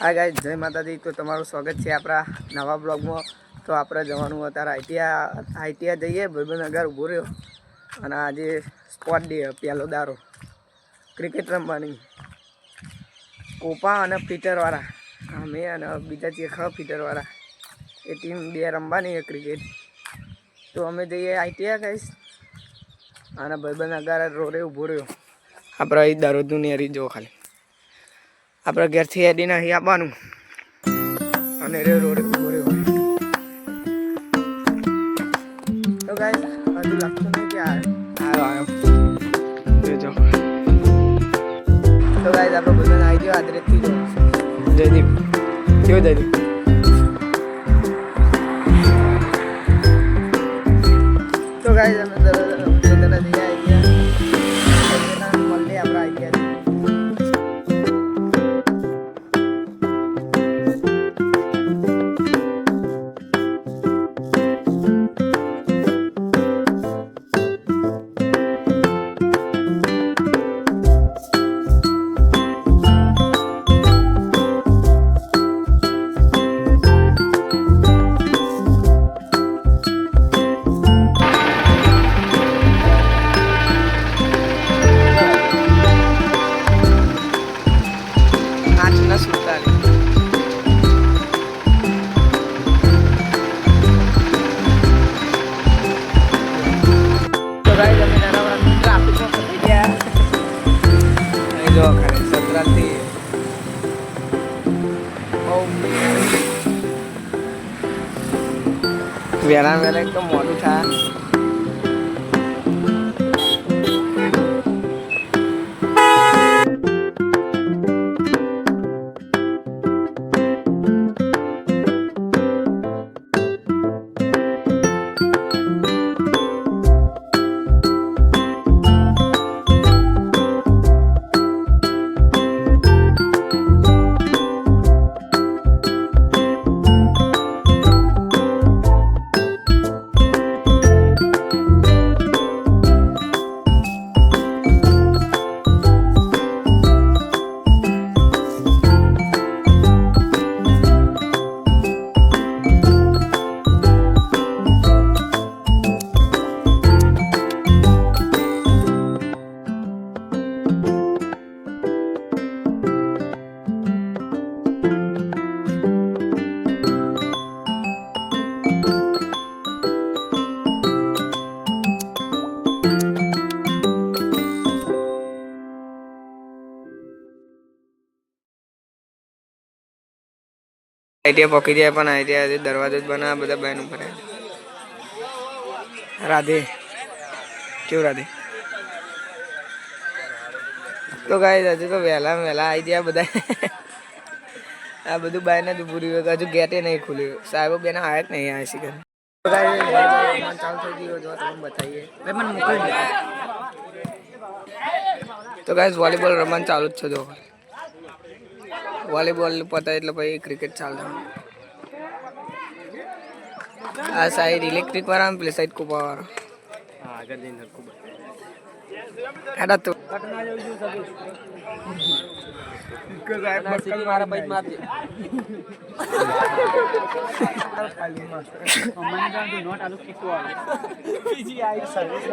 હા ગાય જય માતાજી. તો તમારું સ્વાગત છે આપણા નવા બ્લોગમાં. તો આપણે જવાનું અત્યારે આઈટીઆ આઈટીઆ જઈએ ભાઈબંધ અગાર ઊભો રહ્યો. અને આજે સ્પોટ ડે પહેલો દારો. ક્રિકેટ રમવાની. કોપા અને ફીટરવાળા. અમે અને બીજા જે ખરા ફીટરવાળા. એ ટીમ બે રમવાની છે ક્રિકેટ તો અમે જઈએ આઈટીઆ કહીશ અને ભાઈબંધ અગાર રોડે ઊભો રહ્યો. આપણે અહીં દારો નેરી જો ખાલી. આપણે ઘેરથી એડીને અહીં આપવાનું અને રે રોડે ઊભો રહ્યો તો ગાઈસ હજુ લાગતું નહીં કે આવ્યો આવ્યો. જોજો તો ગાઈસ આપણે બધાને આવી ગયો આદરેથી જયદીપ. કેવું જયદીપ? તો ગાઈસ અમે દરરોજ બધાના જઈએ જો ખાલી સંક્રાંતિ. વહેલા વહેલા એકદમ મોડું થાય. આઈડિયા પોકી જાય પણ આઈડિયા દરવાજો જ બનાવે બધા બહેનો ઉપર રાધે. કેવું રાધે? તો ગાય હજુ તો વહેલા વહેલા આવી ગયા બધા. આ બધું બાયને જ ઉભું રહ્યું હજુ ગેટે નહીં ખુલ્યું. સાહેબો બેન આવ્યા જ નહીં આવ્યા શીખર. તો ગાય વોલીબોલ રમવાનું ચાલુ જ છે જો. વોલીબોલ પતાય એટલે પછી ક્રિકેટ ચાલતા. આ સાઈડ ઇલેક્ટ્રિક વાળા પેલી સાઈડ કુપા વાળા. આગળ જઈને મારા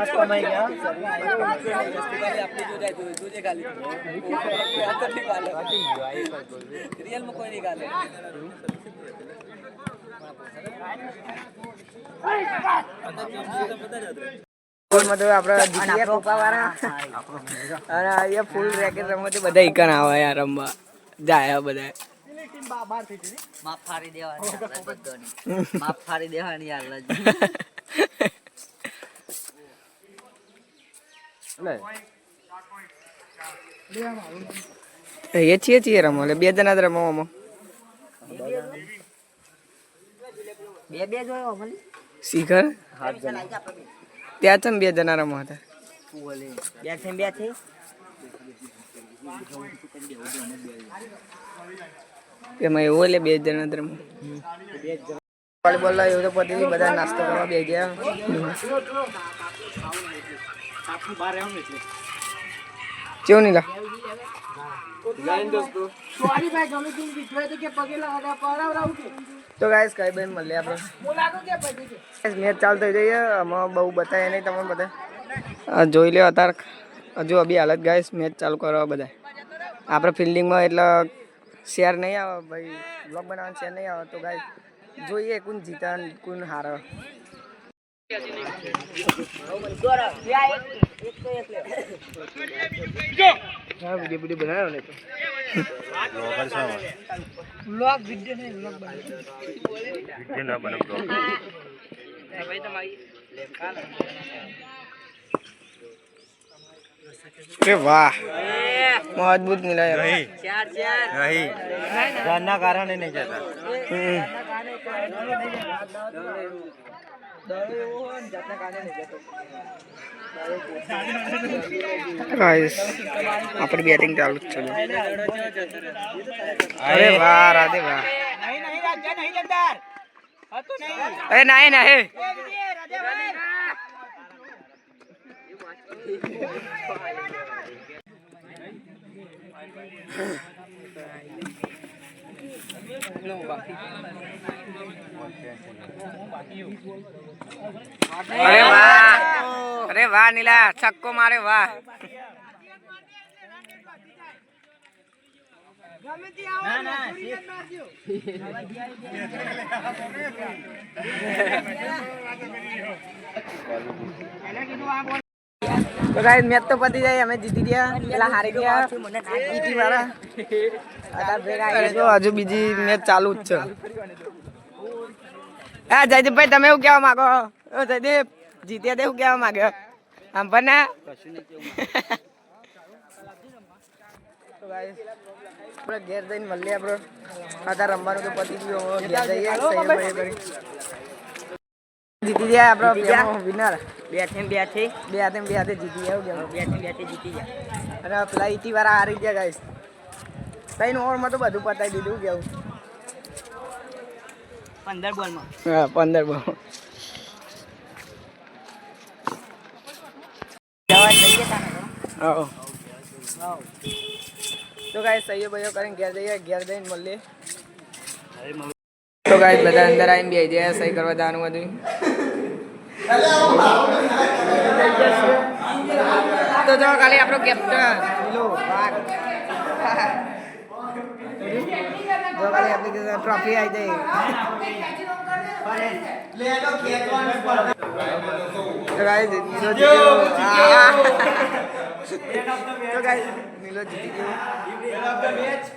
કમાઈ ગયા રિયલમાં કોઈ નિકાલે ગાલે ફૂલમાં તો આપણે જીતીએ કૂપા અને અહીંયા ફૂલ રેકેટ રમવાથી બધા ઈકન આવે યાર રમવા. જાય બધા માફ ફાડી દેવાની બધાની માફ ફાડી દેવાની યાર એ છીએ છીએ રમો એટલે બે જણા જ રમવામાં બે બે જોયો શિખર? શીખર ત્યાં છે ને બે જણા રમવા હતા. બે બે એમાં એવું એટલે બે જણા રમો. વોલીબોલ એવું તો પતી બધા નાસ્તો કરવા બે ગયા. કેવું નહીં લા તો તો ગાઈસ કઈ બેન મળીએ આપણે. મેચ ચાલુ થઈ જઈએ. આમાં બહુ બતાવે નહીં તમને બધા. જોઈ લે અત્યારે. હજુ અભી હાલત ગાઈસ મેચ ચાલુ કરવા બધા આપણે ફિલ્ડિંગમાં એટલે શેર નહીં આવે ભાઈ. બ્લોગ બનાવવાનું શેર નહીં આવે. તો ગાઈસ જોઈએ કોણ જીતા કોણ હારે. હા વીડિયો વીડિયો બનાવ્યો ને તો. વિડિયો નહીં અરે વાહ. મજબૂત મિલાય. ઘરના કારણે નહીં જતા. હમ. ગાઈસ આપણી બેટિંગ ચાલુ જ છે અરે વાહ રાધે વાહ નહીં નહીં રાજ્ય નહીં જમદાર હતું નહીં અરે ના ના હે અરે વાહ! અરે વાહ નીલા છક્કો મારે વાહ. તો ગાઈસ મેચ તો પતી જાય અમે જીતી ગયા. પેલા હારી ગયા. ઈટી વાળા અરે જો હજુ બીજી મેચ ચાલુ જ છે. હા જયદીપભાઈ તમે એવું કહેવા માંગો? ઓ જયદીપ જીત્યા તે એવું કહેવા માંગ્યો આમ પણ ના? આપણે ઘેર જઈને મળીએ આપણે. અત્યારે રમવાનું તો પતી ગયું ઘેર જઈએ. જીતી ગયા આપણો વિનર બેથી બેથી બે હાથે બે હાથે જીતી ગયા એવું બેથી બેથી જીતી ગયા. અને પેલા ઈટી વાળા હારી ગયા ગાઈસ ત્રણ ઓવરમાં તો બધું પતાવી દીધું કેવું પંદર બોલમાં હા પંદર બહુ જવા જઈએ તાને હા તો. ગાઈસ સહીઓ ભાઈઓ કરીને ઘેર જઈએ ઘેર જઈને મળીએ. તો ગાઈસ બધા અંદર આવીને બેસી જાય સહી કરવા જવાનું બધું તો જો કાલે આપણો કેપ્ટન લો વાઘ. જો આપણે આપણી ટ્રોફી આવી જાય નીલો જીતી ગયો.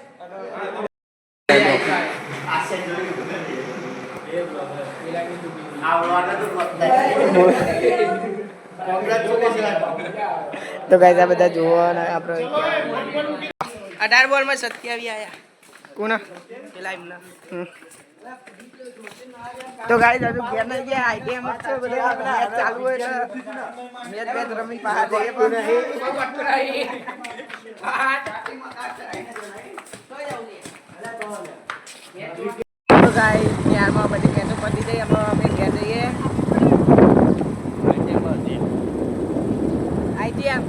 તો ગાઈસ આ બધા જુઓ અને આપણે અઢાર બોલમાં સત્યાવી આયા. કોના પેલા એમના તો ગાઈસ હજુ ઘેર નહીં ગયા આઈટીએમ જ છે બધા મેચ ચાલુ હોય છે. મેચ મેચ રમી પાહા જઈએ પણ. તો ગાઈસ ત્યારમાં બધી મેચો પતી જઈ અમે અમે ઘેર જઈએ આઈટીએમ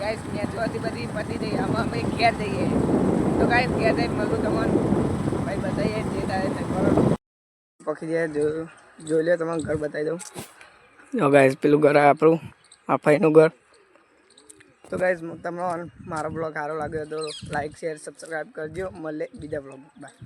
ગાઈસ મેચો હતી બધી પતી જઈ અમે અમે ઘેર જઈએ તો ગાઈસ ઘેર જઈને મળું તમને ભાઈ બતાવીએ જે થાય તે કરો પખી જાય જોઈ લે, તમારું ઘર બતાવી દઉં. જો ગાઈઝ પેલું ઘર આપણું, આ ભાઈનું ઘર. તો ગાઈઝ તમને મારો બ્લોગ સારો લાગ્યો તો લાઈક શેર સબસ્ક્રાઈબ કરજો. મળે બીજા બ્લોગ બાય